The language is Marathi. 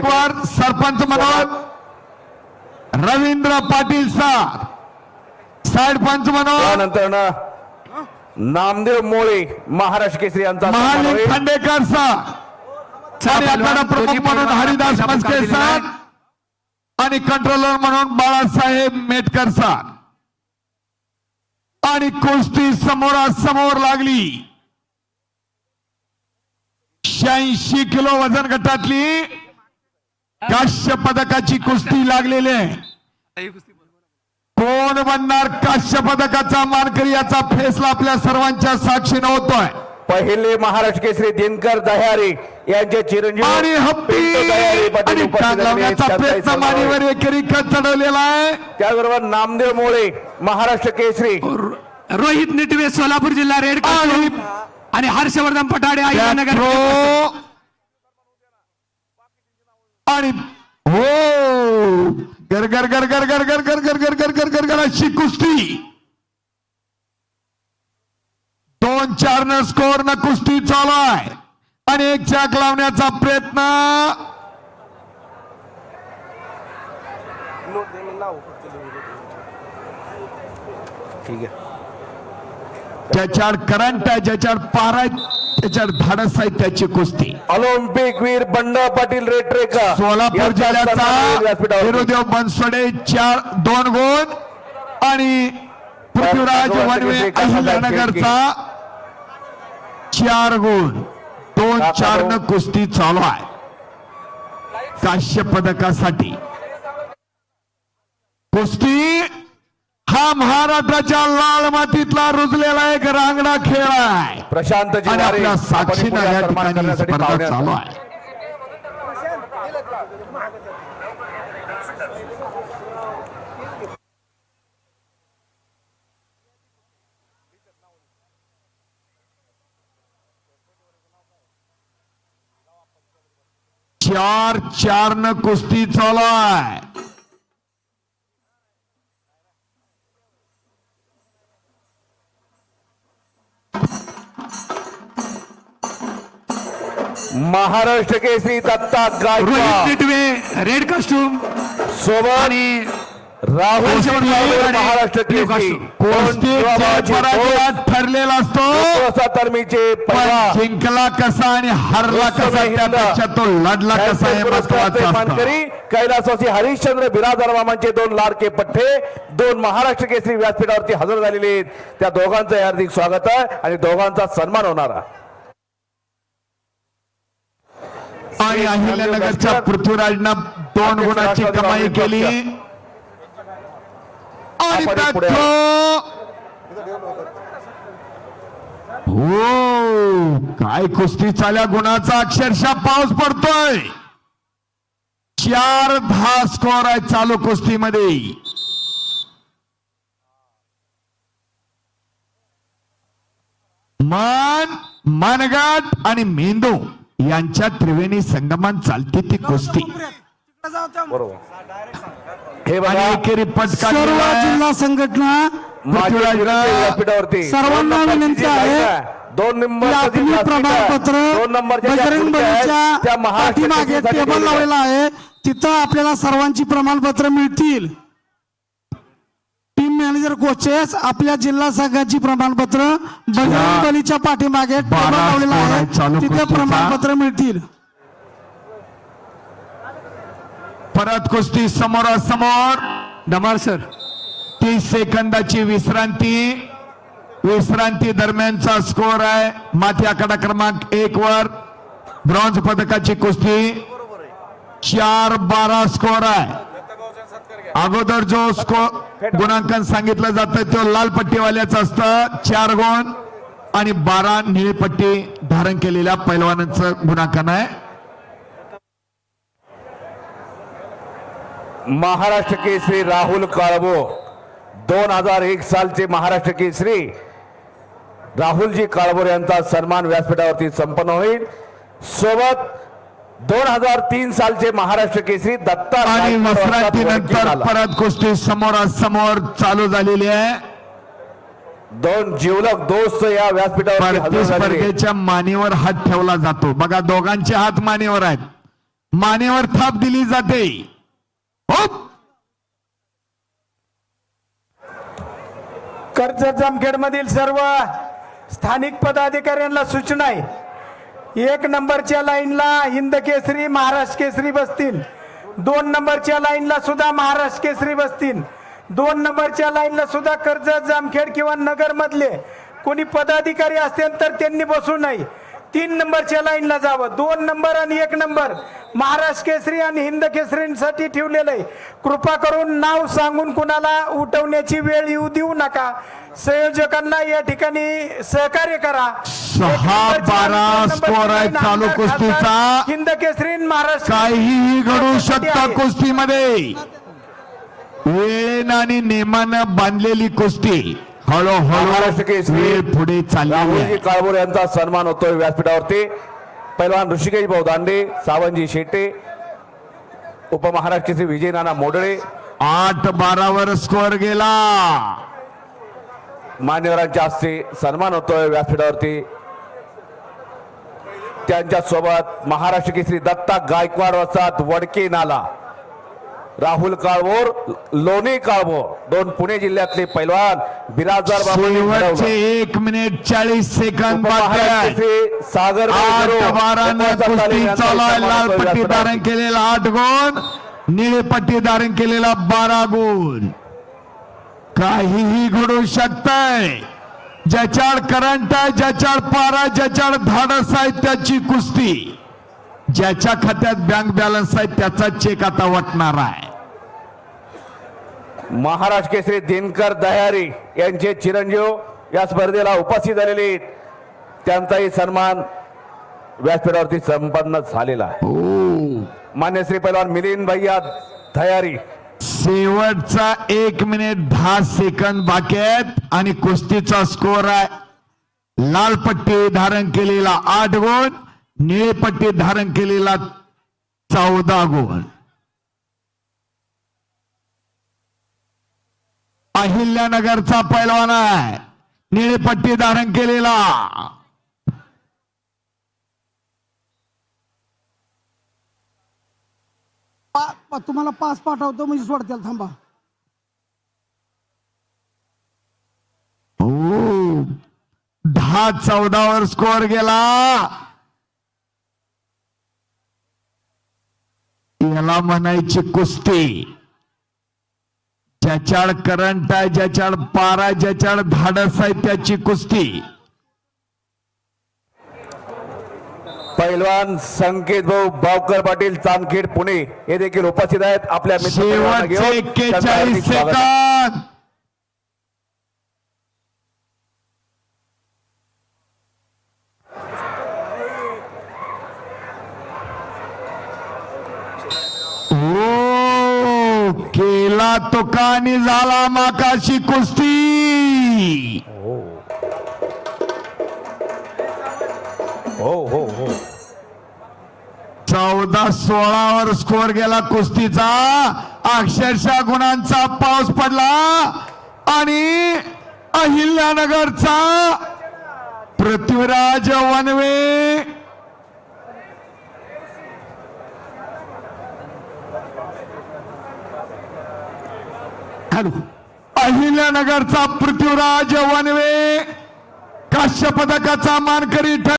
सरपंच म्हणून रवींद्र पाटील सर साइड पंच म्हणून त्यानंतर ना नामदेव मोळे महाराष्ट्र केसरी यांचा होईल. खांडेकर सर प्रमुख म्हणून हरिदास मस्के सर आणि कंट्रोलर म्हणून बाळासाहेब मेटकर सर. आणि कुस्ती समोरासमोर लागली. शहाऐंशी किलो वजन गटातली काश्य पदकाची कुस्ती लागलेली आहे. कोण बनणार काश्य पदकाचा मानकरी याचा फेसला आपल्या सर्वांच्या साक्षीनं होतोय. पहिले महाराष्ट्र केसरी दिनकर दह्यारी यांचे चिरंजीव आणि हप्पी. लावण्याचा प्रयत्न. मानेवर एकेरी खत चढवलेला आहे. त्याचबरोबर नामदेव मोळे महाराष्ट्र केसरी. रोहित निटवे सोलापूर जिल्हा रेड आणि हर्षवर्धन पटाडे आणि हो गर गर गर गर गर गर गर गर गर गर गर गर अशी कुस्ती दोन चार न स्कोर न कुस्ती चालू आहे आणि एक चाक लावण्याचा प्रयत्न ठीक आहे ज्याच्यावर करंट आहे ज्याच्यावर पार आहे त्याच्यावर धाडस आहे त्याची कुस्ती. ऑलिम्पिक वीर बंडा पाटील रेटरेकर सोलापूर जिल्ह्याचा. हिरोदेव बनसोडे चार दोन गुण आणि पृथ्वीराज वनवे अहिल्यानगरचा चार गुण दोन चार न कुस्ती चालू आहे. काश्य पदकासाठी. कुस्ती हा महाराष्ट्राच्या लाल मातीतला रुजलेला एक रांगडा खेळ आहे. प्रशांत आणि आपल्या साक्षीनं या ठिकाणी स्पर्धा चालू. आहे. चार चार न कुस्ती चालू आहे. महाराष्ट्र केसरी दत्ता रोहित रेड कास्टूम सोबत आणि राहुल महाराष्ट्र केसरी। पराजयात ठरलेला असतो? तरमीचे पण. जिंकला कसा आणि हरला कसा त्यापेक्षा तो लढला कसा हे पुरस्कारचे महत्वाचं असतं. मानकरी कैलासवासी हरिश्चंद्र बिरादर मामांचे दोन लाडके पठ्ठे दोन महाराष्ट्र केसरी व्यासपीठावरती हजर झालेले आहेत. त्या दोघांचं हार्दिक स्वागत आहे आणि दोघांचा सन्मान होणार आहे. आणि अहिल्यानगरच्या पृथ्वीराजनं दोन गुणाची कमाई केली. आणि हो काय कुस्ती चाल्या गुणाचा अक्षरशः पाऊस पडतोय. चार दहा स्कोर आहे चालू कुस्तीमध्ये. मन मनगट आणि मेंदू. यांच्या त्रिवेणी संगमान चालते ती कुस्ती. हे एकेरी पदका जिल्हा संघटना सर्वांना विनंती आहे. दोन नंबर प्रमाणपत्र बजरंग बलीच्या पाठीमागे टेबल लावलेला आहे. तिथं आपल्याला सर्वांची प्रमाणपत्र मिळतील. मॅनेजर कोचेस आपल्या जिल्हा संघाची प्रमाणपत्र बजरंग बलीच्या पाठीमागे लावलेला आहे तिथे. प्रमाणपत्र मिळतील. परत कुस्ती समोरासमोर. डमार सर. तीस सेकंदाची विश्रांती. विश्रांती दरम्यानचा स्कोर आहे. माथी आकडा क्रमांक एक वर. ब्रॉन्झ पदकाची कुस्ती. चार बारा स्कोर आहे. अगोदर जो स्कोर गुणांकन सांगितलं जातं तो लाल पट्टीवाल्याचं असतं चार गुण आणि बारा निळी पट्टी धारण केलेल्या पैलवानांचं गुणांकन आहे. महाराष्ट्र केसरी राहुल काळबो दोन हजार एक सालचे महाराष्ट्र केसरी राहुलजी काळभोर यांचा सन्मान व्यासपीठावरती संपन्न होईल. सोबत दोन हजार तीन सालचे महाराष्ट्र केसरी दत्ता आणि विश्रांतीनंतर झाला. परत कुस्ती समोरासमोर चालू झालेली आहे. दोन जिवलक दोस्त या आहेत. प्रतिस्पर्धेच्या मानेवर हात ठेवला जातो. बघा दोघांचे हात मानेवर आहेत. मानेवर थाप दिली जाते. हो कर्जत जामखेड मधील सर्व स्थानिक पदाधिकाऱ्यांना सूचना आहे. एक नंबरच्या लाईनला हिंद केसरी महाराष्ट्र केसरी बसतील. दोन नंबरच्या लाईनला सुद्धा महाराष्ट्र केसरी बसतील. दोन नंबरच्या लाईनला सुद्धा कर्जत जामखेड किंवा नगरमधले कोणी पदाधिकारी असतील तर त्यांनी बसू नये. तीन नंबरच्या लाईनला जावं. दोन नंबर आणि एक नंबर. महाराष्ट्र केसरी आणि हिंद केसरीसाठी ठेवलेलं आहे. कृपा करून नाव सांगून कुणाला उठवण्याची वेळ येऊ देऊ नका. संयोजकांना या ठिकाणी सहकार्य करा. सहा बारा स्कोर आहे चालू कुस्तीचा. हिंद केसरी महाराष्ट्र काहीही घडू शकतं. कुस्तीमध्ये. वेळेनं आणि नेमानं बांधलेली कुस्ती. हळूहळू पुढे राहुलजी काळभोर यांचा सन्मान होतोय व्यासपीठावरती. पैलवान ऋषिकेश भाऊ दांडे सावंतजी शेटे उपमहाराष्ट्र केसरी विजय नाना मोडळे. आठ बारावर स्कोर गेला. मान्यवरांच्या हस्ते सन्मान होतोय व्यासपीठावरती. त्यांच्यासोबत महाराष्ट्र केसरी दत्ता गायकवाड वसात वडके नाला. राहुल काळभोर लोणी काळभोर दोन पुणे जिल्ह्यातले पैलवान बिराजदार एक मिनिट चाळीस सेकंद सागर लाल पट्टी. धारण केलेला आठ गुण निळे पट्टी धारण केलेला बारा गुण काहीही घडू शकतंय. ज्याच्यावर करंट आहे ज्याच्यावर पारा ज्याच्यावर धाडस आहे त्याची कुस्ती. ज्याच्या खात्यात बँक बॅलन्स आहे त्याचा चेक आता वाटणार आहे. महाराष्ट्र केसरी दिनकर दह्यारी यांचे चिरंजीव या स्पर्धेला उपस्थित झालेले आहेत. त्यांचाही सन्मान व्यासपीठावरती संपन्न झालेला आहे. हो. मान्य श्री पैलवान मिलिंद भैया दह्यारी शेवटचा एक मिनिट दहा सेकंद बाकी आहेत आणि कुस्तीचा स्कोर आहे. लाल पट्टी धारण केलेला आठ गुण निळे पट्टी धारण केलेला चौदा गुण. अहिल्यानगरचा पैलवान आहे. निळे पट्टी धारण केलेला. तुम्हाला पास पाठवतो म्हणजे सोडतील थांबा. हो. दहा चौदावर स्कोर गेला. याला म्हणायची कुस्ती. ज्याच्याड करंट आहे ज्याच्याड पारा ज्याच्याड धाडस आहे त्याची कुस्ती. पैलवान संकेत भाऊ बावकर पाटील चांदखेड पुणे हे देखील उपस्थित आहेत. आपल्या एक्केचाळीस. सेकंद. केला तो कानी झाला माकाशी कुस्ती. हो. हो हो चौदा सोळावर स्कोर गेला कुस्तीचा. अक्षरशः गुणांचा पाऊस पडला. आणि अहिल्यानगरचा पृथ्वीराज वनवे हॅलो अहिल्यानगरचा पृथ्वीराज वनवे. काश्य पदकाचा मानकरी